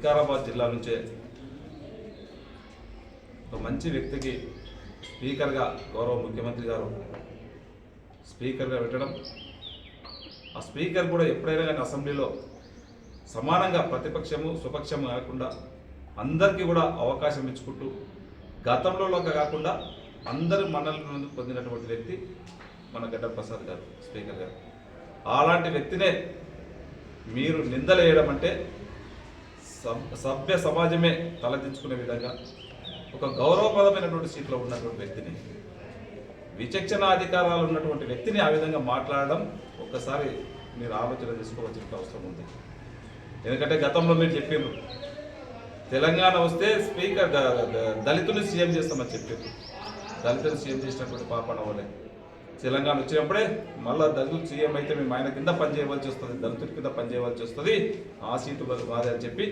వికారాబాద్ జిల్లా నుంచే ఒక మంచి వ్యక్తికి స్పీకర్గా గౌరవ ముఖ్యమంత్రి గారు స్పీకర్గా పెట్టడం. ఆ స్పీకర్ కూడా ఎప్పుడైనా కానీ అసెంబ్లీలో సమానంగా ప్రతిపక్షము స్వపక్షము కాకుండా అందరికీ కూడా అవకాశం ఇచ్చుకుంటూ గతంలో కాకుండా అందరి మనల్ని పొందినటువంటి వ్యక్తి మన గడ్డ ప్రసాద్ గారు స్పీకర్ గారు. అలాంటి వ్యక్తినే మీరు నిందలేయడం అంటే సభ్య సమాజమే తలదించుకునే విధంగా ఒక గౌరవప్రదమైనటువంటి సీట్లో ఉన్నటువంటి వ్యక్తిని విచక్షణ అధికారాలు ఉన్నటువంటి వ్యక్తిని ఆ విధంగా మాట్లాడడం ఒక్కసారి మీరు ఆలోచన చేసుకోవాల్సిన అవసరం ఉంది. ఎందుకంటే గతంలో మీరు చెప్పారు తెలంగాణ వస్తే స్పీకర్ దళితుని సీఎం చేస్తామని చెప్పారు దళితుని సీఎం చేసినటువంటి పాపన వాళ్ళే తెలంగాణ వచ్చినప్పుడే మళ్ళా దళితులు సీఎం అయితే మేము ఆయన కింద పనిచేయవలసి వస్తుంది దళితుల కింద పనిచేయవలసి వస్తుంది. ఆ సీటు బదులు మాదే అని చెప్పి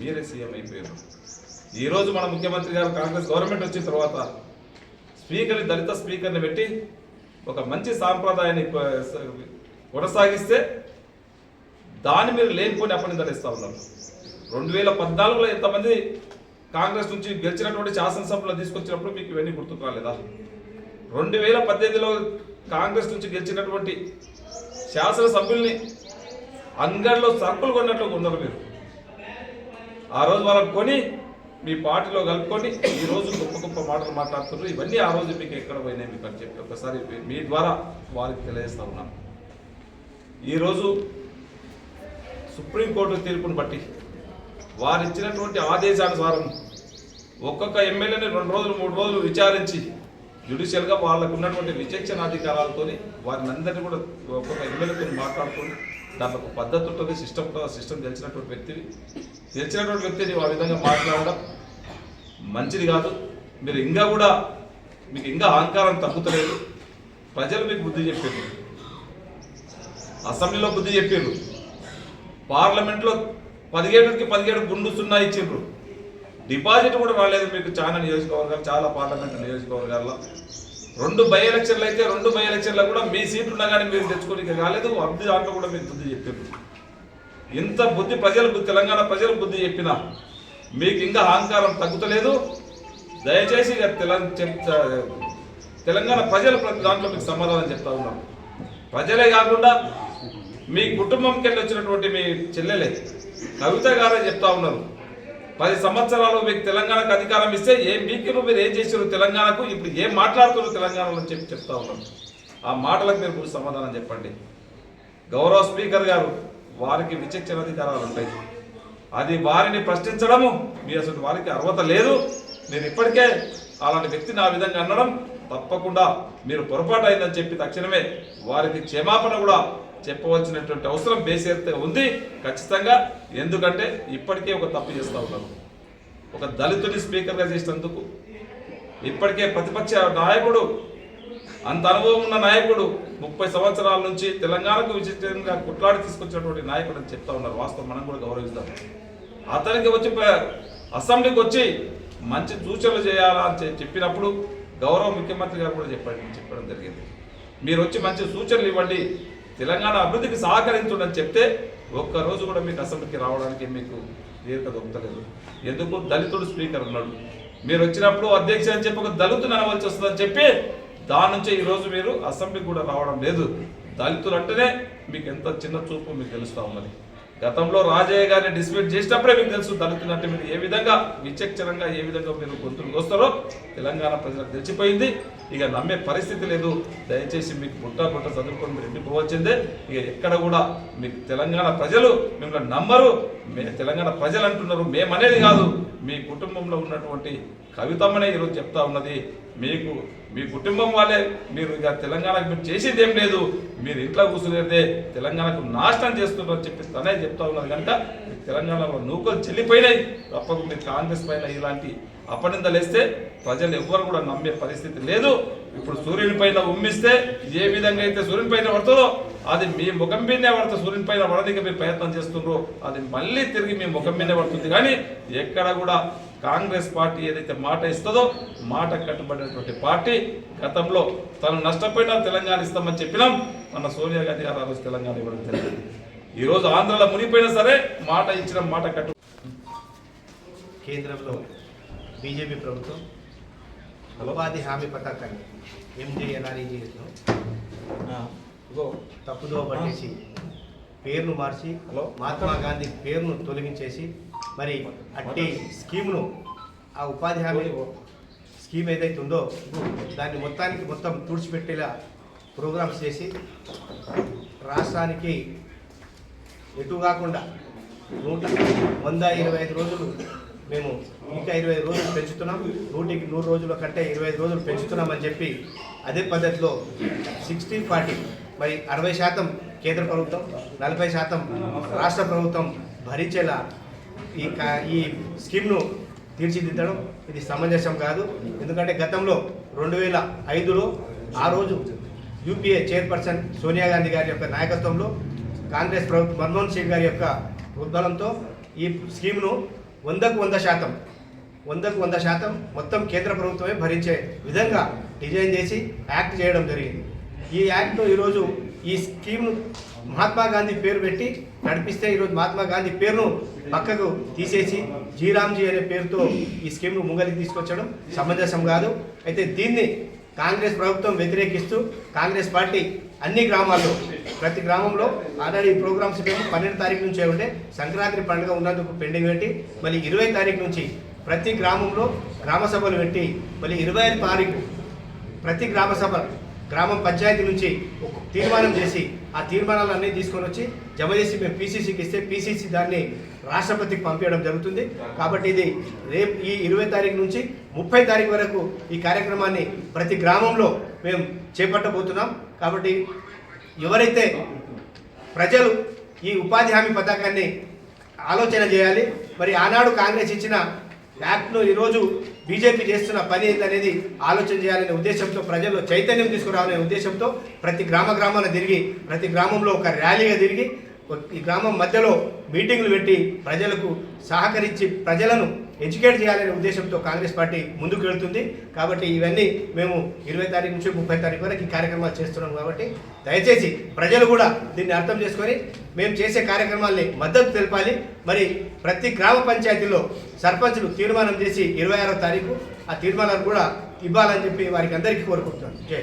మీరే సీఎం అయిపోయారు. ఈరోజు మన ముఖ్యమంత్రి గారు కాంగ్రెస్ గవర్నమెంట్ వచ్చిన తర్వాత స్పీకర్ని దళిత స్పీకర్ని పెట్టి ఒక మంచి సాంప్రదాయాన్ని కొనసాగిస్తే దాన్ని మీరు లేనిపోని అపనిందలు ఇస్తా ఉన్నారు. రెండు వేల పద్నాలుగులో ఎంతమంది కాంగ్రెస్ నుంచి గెలిచినటువంటి శాసనసభలో తీసుకొచ్చినప్పుడు మీకు ఇవన్నీ గుర్తుకు రాలేదా? రెండు వేల పద్దెనిమిదిలో కాంగ్రెస్ నుంచి గెలిచినటువంటి శాసనసభ్యుల్ని అంగడిలో సరుకులు కొన్నట్లు ఉన్నారు మీరు. ఆ రోజు వాళ్ళని కొని మీ పార్టీలో కలుపుకొని ఈ రోజు గొప్ప గొప్ప మాటలు మాట్లాడుతున్నారు. ఇవన్నీ ఆ రోజు మీకు ఎక్కడ పోయినాయి మీకు అని చెప్పి ఒకసారి మీ ద్వారా వారికి తెలియజేస్తా ఉన్నాను. ఈరోజు సుప్రీంకోర్టు తీర్పును బట్టి వారు ఇచ్చినటువంటి ఆదేశానుసారం ఒక్కొక్క ఎమ్మెల్యేని రెండు రోజులు మూడు రోజులు విచారించి జ్యుడిషియల్గా వాళ్ళకు ఉన్నటువంటి విచక్షణ అధికారాలతో వారిని అందరినీ కూడా ఒక్కొక్క ఎమ్మెల్యేతో మాట్లాడుకొని దాంట్లో ఒక పద్ధతి ఉంటుంది సిస్టమ్ సిస్టమ్ తెలిసినటువంటి వ్యక్తివి. తెలిసినటువంటి వ్యక్తిని ఆ విధంగా మాట్లాడడం మంచిది కాదు. మీరు ఇంకా కూడా మీకు ఇంకా అహంకారం తగ్గుతలేదు. ప్రజలు మీకు బుద్ధి చెప్పారు. అసెంబ్లీలో బుద్ధి చెప్పారు. పార్లమెంట్లో పదిహేడుకి పదిహేడు గుండు సున్నా ఇచ్చిండ్రు. డిపాజిట్ కూడా రాలేదు మీకు చాలా నియోజకవర్గాలు చాలా పార్లమెంట్ నియోజకవర్గాల్లో. రెండు బై ఎలక్షన్లు అయితే రెండు బై ఎలక్షన్లో కూడా మీ సీట్లు ఉన్నా కానీ మీరు తెచ్చుకోనికి కాలేదు. అబ్ది దాంట్లో కూడా మీకు బుద్ధి చెప్పారు. ఇంత బుద్ధి ప్రజలు బుద్ధి తెలంగాణ ప్రజలు బుద్ధి చెప్పినా మీకు ఇంకా అహంకారం తగ్గుతలేదు. దయచేసి చెప్- తెలంగాణ ప్రజలు ప్రతి దాంట్లో మీకు సమాధానం చెప్తా ఉన్నాం. ప్రజలే కాకుండా మీ కుటుంబంకి వెళ్ళి వచ్చినటువంటి మీ చెల్లెలే కవిత గారే చెప్తా ఉన్నారు. పది సంవత్సరాలు మీకు తెలంగాణకు అధికారం ఇస్తే ఏం మీకు మీరు ఏం చేశారు తెలంగాణకు ఇప్పుడు ఏం మాట్లాడుతున్నారు తెలంగాణలో చెప్పి చెప్తా ఉన్నాను ఆ మాటలకు మీరు ఇప్పుడు సమాధానం చెప్పండి. గౌరవ స్పీకర్ గారు వారికి విచక్షణ అధికారాలు ఉంటాయి. అది వారిని ప్రశ్నించడము మీ అసలు వారికి అర్హత లేదు. నేను ఇప్పటికే అలాంటి వ్యక్తిని ఆ విధంగా అనడం తప్పకుండా మీరు పొరపాటు అయిందని చెప్పి తక్షణమే వారికి క్షమాపణ కూడా చెప్పవలసినటువంటి అవసరం బేసేస్తే ఉంది ఖచ్చితంగా ఎందుకంటే ఇప్పటికే ఒక తప్పు చేస్తూ ఉన్నారు. ఒక దళితుని స్పీకర్గా చేసినందుకు ఇప్పటికే ప్రతిపక్ష నాయకుడు అంత అనుభవం ఉన్న నాయకుడు ముప్పై సంవత్సరాల నుంచి తెలంగాణకు విచిత్రంగా కుట్లాడి తీసుకొచ్చినటువంటి నాయకుడు అని చెప్తా ఉన్నారు. వాస్తవం మనం కూడా గౌరవిస్తాం. అతనికి వచ్చి అసెంబ్లీకి వచ్చి మంచి సూచనలు చేయాలా అని చెప్పినప్పుడు గౌరవ ముఖ్యమంత్రి గారు కూడా చెప్పండి చెప్పడం జరిగింది. మీరు వచ్చి మంచి సూచనలు ఇవ్వండి. తెలంగాణ అభివృద్ధికి సహకరించండి చెప్తే ఒక్క రోజు కూడా మీకు అసెంబ్లీకి రావడానికి మీకు దీర్ఘ దొరుకుతలేదు. ఎందుకు? దళితుడు స్పీకర్ ఉన్నాడు. మీరు వచ్చినప్పుడు అధ్యక్ష అని చెప్పి ఒక దళితుని అనవలసి వస్తుందని చెప్పి దాని నుంచి ఈరోజు మీరు అసెంబ్లీకి కూడా రావడం లేదు. దళితులు అంటేనే మీకు ఎంత చిన్న చూపు మీకు తెలుస్తా ఉన్నది. గతంలో రాజయ్య గారిని డిస్మిట్ చేసినప్పుడే మీకు తెలుసు దళితులంటే మీరు ఏ విధంగా విచక్షణంగా ఏ విధంగా మీరు గొంతులు కోస్తారో తెలంగాణ ప్రజలకు తెలిసిపోయింది. ఇక నమ్మే పరిస్థితి లేదు. దయచేసి మీకు బుట్ట బుట్ట చదువుకొని మీరు ఇంటికి పోవచ్చిందే. ఇక ఎక్కడ కూడా మీకు తెలంగాణ ప్రజలు మిమ్మల్ని నమ్మరు. మే తెలంగాణ ప్రజలు అంటున్నారు. మేమనేది కాదు. మీ కుటుంబంలో ఉన్నటువంటి కవితమ్మనే ఈరోజు చెప్తా ఉన్నది. మీకు మీ కుటుంబం వాళ్ళే మీరు ఇక తెలంగాణకు మీరు చేసేది ఏం లేదు. మీరు ఇంట్లో కూర్చునేదే తెలంగాణకు నాశనం చేస్తున్నారని చెప్పి తనే చెప్తా ఉన్నారు కనుక తెలంగాణలో నూకలు చెల్లిపోయినాయి. తప్పకుండా మీరు కాంగ్రెస్ పైన ఇలాంటి అపనిందలు వేస్తే ప్రజలు ఎవ్వరు కూడా నమ్మే పరిస్థితి లేదు. ఇప్పుడు సూర్యుని పైన ఉమ్మిస్తే ఏ విధంగా అయితే సూర్యుని పైన పడుతుందో అది మీ ముఖం మీదనే పడుతుంది. సూర్యుని పైన పడడానికి మీరు ప్రయత్నం చేస్తుండ్రో అది మళ్ళీ తిరిగి మీ ముఖం మీదనే పడుతుంది. కానీ ఎక్కడ కూడా కాంగ్రెస్ పార్టీ ఏదైతే మాట ఇస్తుందో మాట కట్టుబడినటువంటి పార్టీ గతంలో తను నష్టపోయినా తెలంగాణ ఇస్తామని చెప్పినాం. మన సోనియా గాంధీ గారు ఆ రోజు తెలంగాణ ఇవ్వడం జరిగింది. ఈ రోజు ఆంధ్రలో మునిపోయినా సరే మాట ఇచ్చిన మాట కట్టు కేంద్రంలో బీజేపీ ప్రభుత్వం ఉపాధి హామీ పథకాన్ని ఎంజేఎన్ఆర్ఈజీఎస్లో ఇగో. తప్పుదోవ పట్టేసి పేరును మార్చి హలో. మహాత్మా గాంధీ పేరును తొలగించేసి మరి అట్టి స్కీమ్ను ఆ ఉపాధి హామీ స్కీమ్ ఏదైతే ఉందో దాన్ని మొత్తానికి మొత్తం తుడిచిపెట్టేలా ప్రోగ్రామ్స్ చేసి రాష్ట్రానికి ఎటు కాకుండా నూట వంద ఇరవై ఐదు రోజులు మేము ఇంకా ఇరవై రోజులు పెంచుతున్నాం. నూటికి నూరు రోజుల కంటే ఇరవై ఐదు రోజులు పెంచుతున్నామని చెప్పి అదే పద్ధతిలో సిక్స్టీ ఫార్టీ మరి అరవై శాతం కేంద్ర ప్రభుత్వం నలభై శాతం రాష్ట్ర ప్రభుత్వం భరించేలా ఈ కా- ఈ స్కీమ్ను తీర్చిదిద్దడం ఇది సమంజసం కాదు. ఎందుకంటే గతంలో రెండు వేల ఐదులో ఆ రోజు యూపీఏ చైర్పర్సన్ సోనియా గాంధీ గారి యొక్క నాయకత్వంలో కాంగ్రెస్ ప్రభుత్వం మన్మోహన్ సింగ్ గారి యొక్క ఉద్బలంతో ఈ స్కీమ్ను వందకు వంద శాతం వందకు వంద శాతం మొత్తం కేంద్ర ప్రభుత్వమే భరించే విధంగా డిజైన్ చేసి యాక్ట్ చేయడం జరిగింది. ఈ యాక్ట్ను ఈరోజు ఈ స్కీమ్ను మహాత్మా గాంధీ పేరు పెట్టి నడిపిస్తే ఈరోజు మహాత్మా గాంధీ పేరును పక్కకు తీసేసి జీరామ్జీ అనే పేరుతో ఈ స్కీమ్ను ముంగలికి తీసుకొచ్చడం సమంజసం కాదు. అయితే దీన్ని కాంగ్రెస్ ప్రభుత్వం వ్యతిరేకిస్తూ కాంగ్రెస్ పార్టీ అన్ని గ్రామాల్లో ప్రతి గ్రామంలో ఆల్రెడీ ఈ ప్రోగ్రామ్స్ మేము పన్నెండు తారీఖు నుంచే ఉంటే సంక్రాంతి పండుగ ఉన్నందుకు పెండింగ్ పెట్టి మళ్ళీ ఇరవై తారీఖు నుంచి ప్రతి గ్రామంలో గ్రామ సభలు పెట్టి మళ్ళీ ఇరవై ఐదు తారీఖు ప్రతి గ్రామ సభ గ్రామం పంచాయతీ నుంచి తీర్మానం చేసి ఆ తీర్మానాలన్నీ తీసుకొని వచ్చి జమ చేసి మేము పీసీసీకి ఇస్తే పీసీసీ దాన్ని రాష్ట్రపతికి పంపించడం జరుగుతుంది. కాబట్టి ఇది రేపు ఈ ఇరవై తారీఖు నుంచి ముప్పై తారీఖు వరకు ఈ కార్యక్రమాన్ని ప్రతి గ్రామంలో మేము చేపట్టబోతున్నాం. కాబట్టి ఎవరైతే ప్రజలు ఈ ఉపాధి హామీ పథకాన్ని ఆలోచన చేయాలి మరి ఆనాడు కాంగ్రెస్ ఇచ్చిన యాక్ట్ను ఈరోజు బీజేపీ చేస్తున్న పని ఏంటనేది ఆలోచన చేయాలనే ఉద్దేశంతో ప్రజల్లో చైతన్యం తీసుకురావాలనే ఉద్దేశంతో ప్రతి గ్రామ గ్రామాన తిరిగి ప్రతి గ్రామంలో ఒక ర్యాలీగా తిరిగి ఈ గ్రామం మధ్యలో మీటింగులు పెట్టి ప్రజలకు సహకరించి ప్రజలను ఎడ్యుకేట్ చేయాలనే ఉద్దేశంతో కాంగ్రెస్ పార్టీ ముందుకు వెళ్తుంది. కాబట్టి ఇవన్నీ మేము ఇరవై తారీఖు నుంచి ముప్పై తారీఖు వరకు ఈ కార్యక్రమాలు చేస్తున్నాం కాబట్టి దయచేసి ప్రజలు కూడా దీన్ని అర్థం చేసుకొని మేము చేసే కార్యక్రమాల్ని మద్దతు తెలపాలి. మరి ప్రతి గ్రామ పంచాయతీలో సర్పంచులు తీర్మానం చేసి ఇరవై ఆరో తారీఖు ఆ తీర్మానాలు కూడా ఇవ్వాలని చెప్పి వారికి అందరికీ కోరుకుంటున్నాను. జై